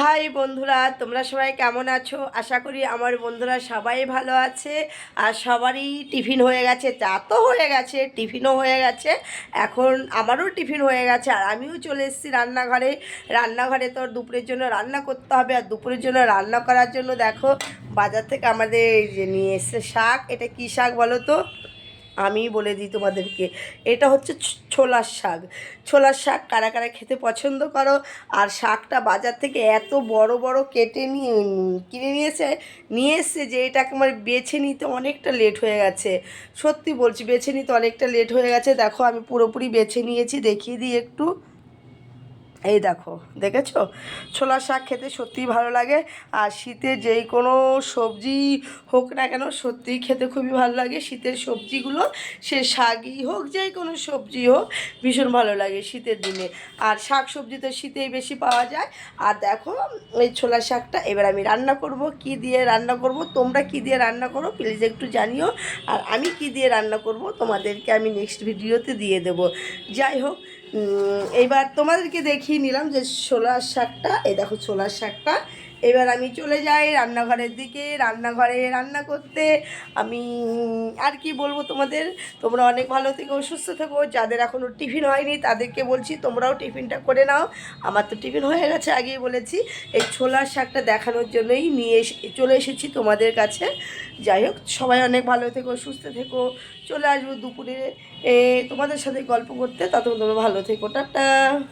High বন্ধুরা, তোমরা সবাই কেমন আছো? আশা করি আমার বন্ধুরা সবাই ভালো আছে। আর সবারই টিফিন হয়ে গেছে চা তো হয়ে গেছে, টিফিনও হয়ে গেছে। এখন আমারও টিফিন হয়ে গেছে, আর আমিও চলে এসেছি রান্নাঘরে। রান্নাঘরে তো দুপুরের জন্য রান্না করতে হবে, আর দুপুরের জন্য রান্না করার জন্য দেখো, বাজার থেকে আমাদের যে নিয়ে এসছে শাক। এটা কী শাক বলো তো? আমি বলে দিই তোমাদেরকে। এটা হচ্ছে ছোলার শাক। ছোলার শাক কারা কারা খেতে পছন্দ করো? আর শাকটা বাজার থেকে এত বড় বড় কেটে নিয়ে, কিনে নিয়েছে নিয়ে এসছে যে এটাকে আমার বেছে নিতে অনেকটা লেট হয়ে গেছে। সত্যি বলছি, বেছে নিতে অনেকটা লেট হয়ে গেছে। দেখো, আমি পুরোপুরি বেছে নিয়েছি, দেখিয়ে দিই একটু। এই দেখো, দেখেছ? ছোলা শাক খেতে সত্যিই ভালো লাগে, আর শীতে যেই কোনো সবজি হোক না কেন, সত্যিই খেতে খুবই ভালো লাগে। শীতের সবজিগুলো, সে শাকই হোক, যেই কোনো সবজি হোক, ভীষণ ভালো লাগে শীতের দিনে। আর শাক সবজি তো শীতেই বেশি পাওয়া যায়। আর দেখো, এই ছোলা শাকটা এবার আমি রান্না করব। কি দিয়ে রান্না করব? তোমরা কি দিয়ে রান্না করো? প্লিজ একটু জানিও। আর আমি কি দিয়ে রান্না করব? তোমাদেরকে আমি নেক্সট ভিডিওতে দিয়ে দেব। যাই হোক এইবার তোমাদেরকে দেখিয়ে নিলাম যে ছোলার শাকটা এই দেখো ছোলার শাকটা। এবার আমি চলে যাই রান্নাঘরের দিকে, রান্নাঘরে রান্না করতে। আমি, আর কি বলব তোমাদের? তোমরা অনেক ভালো থেকো, সুস্থ থেকো। যাদের এখনও টিফিন হয়নি, তাদেরকে বলছি তোমরাও টিফিনটা করে নাও। আমার তো টিফিন হয়ে গেছে আগেই বলেছি। এই ছোলার শাকটা দেখানোর জন্যই নিয়ে চলে এসেছি তোমাদের কাছে। যাই হোক, সবাই অনেক ভালো থেকো, সুস্থ থেকো। চলে আসব দুপুরে। তোমাদের সাথে গল্প করতে। ততক্ষণ তোমরা ভালো থেকো। টাটা।